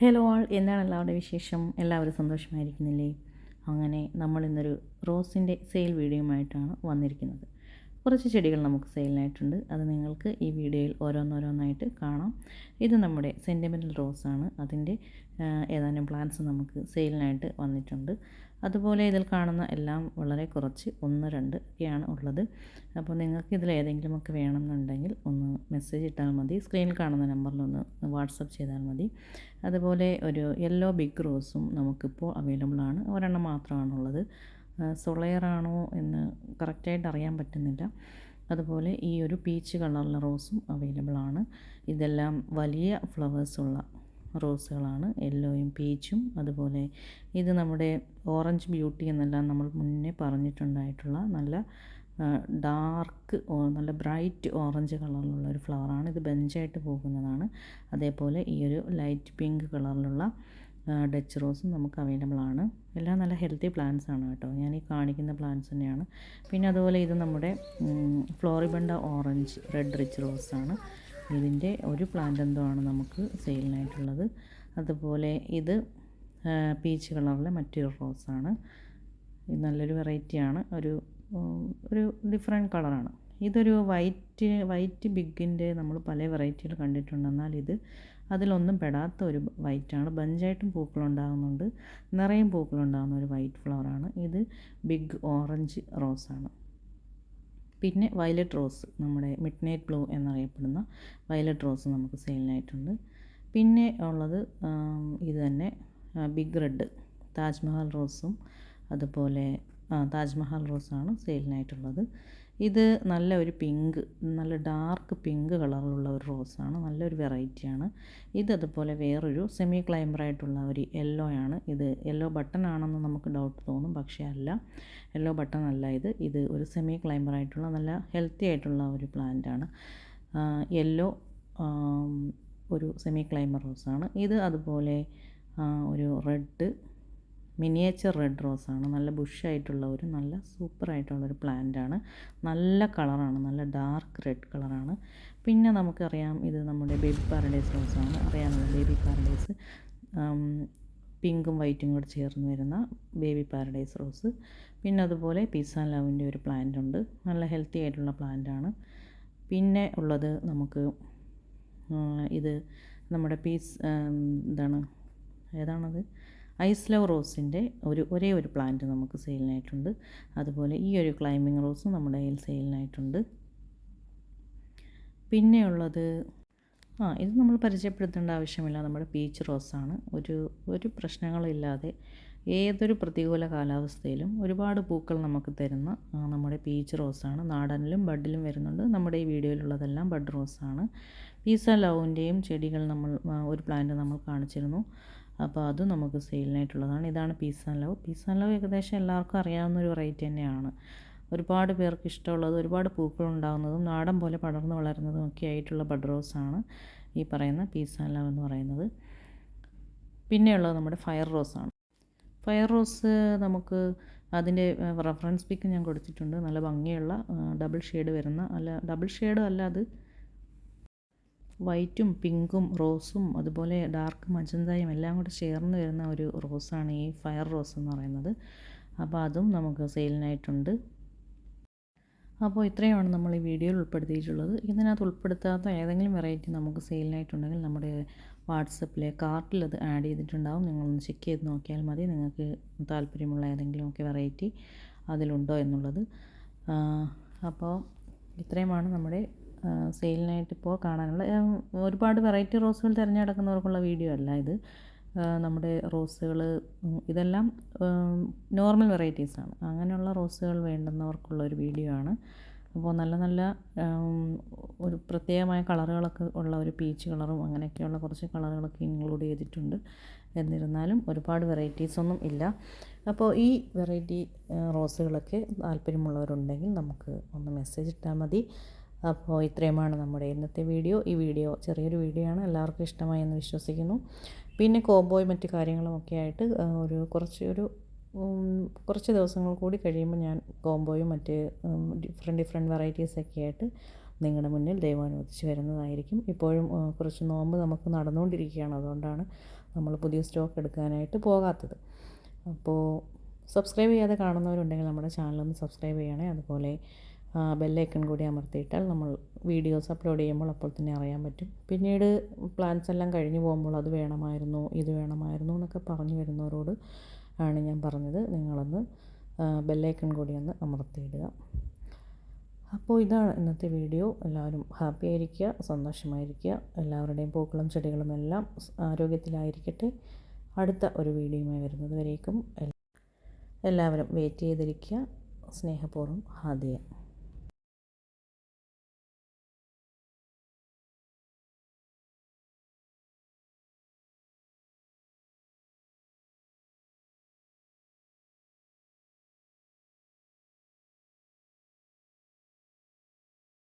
Hello ആൾ എന്താണ് എല്ലാവരുടെ വിശേഷം? എല്ലാവരും സന്തോഷമായിരിക്കുന്നില്ലേ? അങ്ങനെ നമ്മൾ ഇന്നൊരു റോസിന്റെ സെയിൽ വീഡിയോയുമായിട്ടാണ് വന്നിരിക്കുന്നത്. കുറച്ച് ചെടികൾ നമുക്ക് സെയിലിനായിട്ടുണ്ട്. അത് നിങ്ങൾക്ക് ഈ വീഡിയോയിൽ ഓരോന്നോരോന്നായിട്ട് കാണാം. ഇത് നമ്മുടെ സെന്റിമെന്റൽ റോസാണ്. അതിന്റെ ഏതാനും പ്ലാന്റ്സ് നമുക്ക് സെയിലിനായിട്ട് വന്നിട്ടുണ്ട്. അതുപോലെ ഇതിൽ കാണുന്ന എല്ലാം വളരെ കുറച്ച് ഒന്ന് രണ്ട് ഒക്കെയാണ് ഉള്ളത്. അപ്പോൾ നിങ്ങൾക്ക് ഇതിൽ ഏതെങ്കിലുമൊക്കെ വേണമെന്നുണ്ടെങ്കിൽ ഒന്ന് മെസ്സേജ് ഇട്ടാൽ മതി. സ്ക്രീനിൽ കാണുന്ന നമ്പറിൽ ഒന്ന് വാട്സപ്പ് ചെയ്താൽ മതി. അതുപോലെ ഒരു യെല്ലോ ബിഗ് റോസും നമുക്കിപ്പോൾ അവൈലബിൾ ആണ് ഒരെണ്ണം മാത്രമാണുള്ളത്. സൊളയറാണോ എന്ന് കറക്റ്റായിട്ട് അറിയാൻ പറ്റുന്നില്ല. അതുപോലെ ഈ ഒരു പീച്ച് കളറിലെ റോസും അവൈലബിൾ ആണ്. ഇതെല്ലാം വലിയ ഫ്ലവേഴ്സുള്ള റോസുകളാണ് യെല്ലോയും പീച്ചും അതുപോലെ ഇത് നമ്മുടെ ഓറഞ്ച് ബ്യൂട്ടി എന്നെല്ലാം നമ്മൾ മുന്നേ പറഞ്ഞിട്ടുണ്ടായിട്ടുള്ള നല്ല ഡാർക്ക് നല്ല ബ്രൈറ്റ് ഓറഞ്ച് കളറിലുള്ള ഒരു ഫ്ലവറാണ് ഇത് ബെഞ്ചായിട്ട് പോകുന്നതാണ്. അതേപോലെ ഈ ഒരു ലൈറ്റ് പിങ്ക് കളറിലുള്ള ഡച്ച് റോസും നമുക്ക് അവൈലബിൾ ആണ്. എല്ലാം നല്ല ഹെൽത്തി പ്ലാന്റ്സ് ആണ് കേട്ടോ. ഞാൻ ഈ കാണിക്കുന്ന പ്ലാന്റ്സ് തന്നെയാണ്. പിന്നെ അതുപോലെ ഇത് നമ്മുടെ floribunda orange red rich rose ആണ്. ഇതിന്റെ ഒരു പ്ലാന്റ് എന്തോ ആണ് നമുക്ക് സെയിലിനായിട്ടുള്ളത് അതുപോലെ ഇത് പീച്ച് കളറിലെ മറ്റൊരു റോസാണ് ഇത് നല്ലൊരു വെറൈറ്റിയാണ് ഒരു ഒരു ഡിഫറെന്റ് കളറാണ് ഇതൊരു വൈറ്റ് വൈറ്റ് ബിഗിന്റെ നമ്മൾ പല വെറൈറ്റികൾ കണ്ടിട്ടുണ്ട് എന്നാൽ ഇത് അതിലൊന്നും പെടാത്ത ഒരു വൈറ്റാണ്. ബഞ്ചായിട്ടും പൂക്കളുണ്ടാകുന്നുണ്ട്. നിറയും പൂക്കളുണ്ടാകുന്ന ഒരു വൈറ്റ് ഫ്ലവറാണ്. ഇത് ബിഗ് ഓറഞ്ച് റോസാണ്. പിന്നെ വയലറ്റ് റോസ് നമ്മുടെ മിഡ് നൈറ്റ് ബ്ലൂ എന്നറിയപ്പെടുന്ന വയലറ്റ് റോസ് നമുക്ക് സെയിലിനായിട്ടുണ്ട്. പിന്നെ ഉള്ളത് ഇത് തന്നെ ബിഗ് റെഡ് താജ്മഹൽ റോസും അതുപോലെ താജ്മഹൽ റോസാണ് സെയിലിനായിട്ടുള്ളത്. ഇത് നല്ല ഒരു പിങ്ക് നല്ല ഡാർക്ക് പിങ്ക് കളറിലുള്ള ഒരു റോസാണ് നല്ലൊരു വെറൈറ്റിയാണ് ഇത് അതുപോലെ വേറൊരു സെമി ക്ലൈംബറായിട്ടുള്ള ഒരു യെല്ലോ ആണ്. ഇത് യെല്ലോ ബട്ടൺ ആണെന്ന് നമുക്ക് ഡൗട്ട് തോന്നും പക്ഷേ അല്ല. യെല്ലോ ബട്ടൺ അല്ല ഇത്. ഇത് ഒരു സെമി ക്ലൈംബറായിട്ടുള്ള നല്ല ഹെൽത്തി ആയിട്ടുള്ള ഒരു പ്ലാന്റാണ് യെല്ലോ ഒരു സെമി ക്ലൈംബർ റോസാണ് ഇത് അതുപോലെ ഒരു റെഡ് മിനിയേച്ചർ റെഡ് റോസാണ്. നല്ല ബുഷായിട്ടുള്ള ഒരു നല്ല സൂപ്പറായിട്ടുള്ള ഒരു പ്ലാന്റാണ്. നല്ല കളറാണ്. നല്ല ഡാർക്ക് റെഡ് കളറാണ്. പിന്നെ നമുക്കറിയാം ഇത് നമ്മുടെ ബേബി പാരഡൈസ് റോസാണ്. അറിയാമല്ലോ ബേബി പാരഡൈസ്. പിങ്കും വൈറ്റും കൂടെ ചേർന്ന് വരുന്ന ബേബി പാരഡൈസ് റോസ്. പിന്നെ അതുപോലെ പീസ് ലവിന്റെ ഒരു പ്ലാന്റ് ഉണ്ട് നല്ല ഹെൽത്തി ആയിട്ടുള്ള പ്ലാന്റാണ്. പിന്നെ ഉള്ളത് നമുക്ക് ഇത് നമ്മുടെ പീസ് എന്താണ് ഏതാണത്? ഐസ് ലവ് റോസിന്റെ ഒരു ഒരേ ഒരു പ്ലാന്റ് നമുക്ക് സെയിലിനായിട്ടുണ്ട്. അതുപോലെ ഈ ഒരു ക്ലൈമ്പിംഗ് റോസും നമ്മുടെ കയ്യിൽ സെയിലിനായിട്ടുണ്ട്. പിന്നെയുള്ളത് ആ ഇത് നമ്മൾ പരിചയപ്പെടുത്തേണ്ട ആവശ്യമില്ല. നമ്മുടെ പീച്ച് റോസാണ്. ഒരു ഒരു പ്രശ്നങ്ങളില്ലാതെ ഏതൊരു പ്രതികൂല കാലാവസ്ഥയിലും ഒരുപാട് പൂക്കൾ നമുക്ക് തരുന്ന നമ്മുടെ പീച്ച് റോസാണ്. നാടനിലും ബഡിലും വരുന്നുണ്ട്. നമ്മുടെ ഈ വീഡിയോയിലുള്ളതെല്ലാം ബഡ് റോസാണ്. പീസ ലവിന്റെയും ചെടികൾ നമ്മൾ ഒരു പ്ലാന്റ് നമ്മൾ കാണിച്ചിരുന്നു. അപ്പോൾ അത് നമുക്ക് സെയിലിനായിട്ടുള്ളതാണ്. ഇതാണ് peace and love peace and love ഏകദേശം എല്ലാവർക്കും അറിയാവുന്ന ഒരു വെറൈറ്റി തന്നെയാണ്. ഒരുപാട് പേർക്ക് ഇഷ്ടമുള്ളത് ഒരുപാട് പൂക്കൾ ഉണ്ടാകുന്നതും നാടൻ പോലെ പടർന്നു വളരുന്നതും ഒക്കെ ആയിട്ടുള്ള ബഡ് റോസാണ് ഈ പറയുന്ന പീസ് ആൻഡ് ലവ് എന്ന് പറയുന്നത്. പിന്നെയുള്ളത് നമ്മുടെ ഫയർ റോസാണ് ഫയർ റോസ് നമുക്ക് അതിന്റെ റെഫറൻസ് പിക്ക് ഞാൻ കൊടുത്തിട്ടുണ്ട്. നല്ല ഭംഗിയുള്ള ഡബിൾ ഷെയ്ഡ് വരുന്ന അല്ല ഡബിൾ ഷെയ്ഡ് അല്ല അത് വൈറ്റും പിങ്കും റോസും അതുപോലെ ഡാർക്ക് മജന്തയും എല്ലാം കൂടെ ചേർന്ന് വരുന്ന ഒരു റോസാണ് ഈ ഫയർ റോസ് എന്ന് പറയുന്നത്. അപ്പോൾ അതും നമുക്ക് സെയിലിനായിട്ടുണ്ട്. അപ്പോൾ ഇത്രയുമാണ് നമ്മൾ ഈ വീഡിയോയിൽ ഉൾപ്പെടുത്തിയിട്ടുള്ളത്. ഇതിനകത്ത് ഉൾപ്പെടുത്താത്ത ഏതെങ്കിലും വെറൈറ്റി നമുക്ക് സെയിലിനായിട്ടുണ്ടെങ്കിൽ നമ്മുടെ വാട്സപ്പിലെ കാർട്ടിൽ അത് ആഡ് ചെയ്തിട്ടുണ്ടാവും. നിങ്ങളൊന്ന് ചെക്ക് ചെയ്ത് നോക്കിയാൽ മതി. നിങ്ങൾക്ക് താല്പര്യമുള്ള ഏതെങ്കിലുമൊക്കെ വെറൈറ്റി അതിലുണ്ടോ എന്നുള്ളത്. അപ്പോൾ ഇത്രയുമാണ് നമ്മുടെ സെയിലിനായിട്ട് ഇപ്പോൾ കാണാനുള്ള ഒരുപാട് വെറൈറ്റി റോസുകൾ തിരഞ്ഞെടുക്കുന്നവർക്കുള്ള വീഡിയോ അല്ല ഇത്. നമ്മുടെ റോസുകൾ ഇതെല്ലാം നോർമൽ വെറൈറ്റീസാണ് അങ്ങനെയുള്ള റോസുകൾ വേണ്ടുന്നവർക്കുള്ള ഒരു വീഡിയോ ആണ്. അപ്പോൾ നല്ല നല്ല ഒരു പ്രത്യേകമായ കളറുകളൊക്കെ ഉള്ള ഒരു പീച്ച് കളറും അങ്ങനെയൊക്കെയുള്ള കുറച്ച് കളറുകളൊക്കെ ഇൻക്ലൂഡ് ചെയ്തിട്ടുണ്ട്. എന്നിരുന്നാലും ഒരുപാട് വെറൈറ്റീസ് ഒന്നും ഇല്ല. അപ്പോൾ ഈ വെറൈറ്റി റോസുകളൊക്കെ താല്പര്യമുള്ളവരുണ്ടെങ്കിൽ നമുക്ക് ഒന്ന് മെസ്സേജ് ഇട്ടാൽ മതി. അപ്പോൾ ഇത്രയുമാണ് നമ്മുടെ ഇന്നത്തെ വീഡിയോ. ഈ വീഡിയോ ചെറിയൊരു വീഡിയോ ആണ്. എല്ലാവർക്കും ഇഷ്ടമായെന്ന് വിശ്വസിക്കുന്നു. പിന്നെ കോംബോയ് മറ്റു കാര്യങ്ങളും ഒക്കെ ആയിട്ട് ഒരു കുറച്ച് ഒരു കുറച്ച് ദിവസങ്ങൾ കൂടി കഴിയുമ്പോൾ ഞാൻ കോംബോയും മറ്റ് ഡിഫറെന്റ് ഡിഫറെന്റ് വെറൈറ്റീസൊക്കെ ആയിട്ട് നിങ്ങളുടെ മുന്നിൽ ദൈവം അനുവദിച്ച് വരുന്നതായിരിക്കും. ഇപ്പോഴും കുറച്ച് നോമ്പ് നമുക്ക് നടന്നുകൊണ്ടിരിക്കുകയാണ്. അതുകൊണ്ടാണ് നമ്മൾ പുതിയ സ്റ്റോക്ക് എടുക്കാനായിട്ട് പോകാത്തത്. അപ്പോൾ സബ്സ്ക്രൈബ് ചെയ്യാതെ കാണുന്നവരുണ്ടെങ്കിൽ നമ്മുടെ ചാനലൊന്ന് സബ്സ്ക്രൈബ് ചെയ്യണേ. അതുപോലെ ബെല്ലൈക്കൺ കൂടി അമർത്തിയിട്ടാൽ നമ്മൾ വീഡിയോസ് അപ്ലോഡ് ചെയ്യുമ്പോൾ അപ്പോൾ തന്നെ അറിയാൻ പറ്റും. പിന്നീട് പ്ലാൻസ് എല്ലാം കഴിഞ്ഞു പോകുമ്പോൾ അത് വേണമായിരുന്നു ഇത് വേണമായിരുന്നു എന്നൊക്കെ പറഞ്ഞു വരുന്നവരോട് ആണ് ഞാൻ പറഞ്ഞത്. നിങ്ങളൊന്ന് ബെല്ലൈക്കൺ കൂടി ഒന്ന് അമർത്തിയിടുക. അപ്പോൾ ഇതാണ് ഇന്നത്തെ വീഡിയോ എല്ലാവരും ഹാപ്പി ആയിരിക്കുക സന്തോഷമായിരിക്കുക. എല്ലാവരുടെയും പൂക്കളും ചെടികളും എല്ലാം ആരോഗ്യത്തിലായിരിക്കട്ടെ. അടുത്ത ഒരു വീഡിയോയുമായി വരുന്നത് വരേക്കും. എല്ലാവരും വെയിറ്റ് ചെയ്തിരിക്കുക. സ്നേഹപൂർവം ഹാദിയ.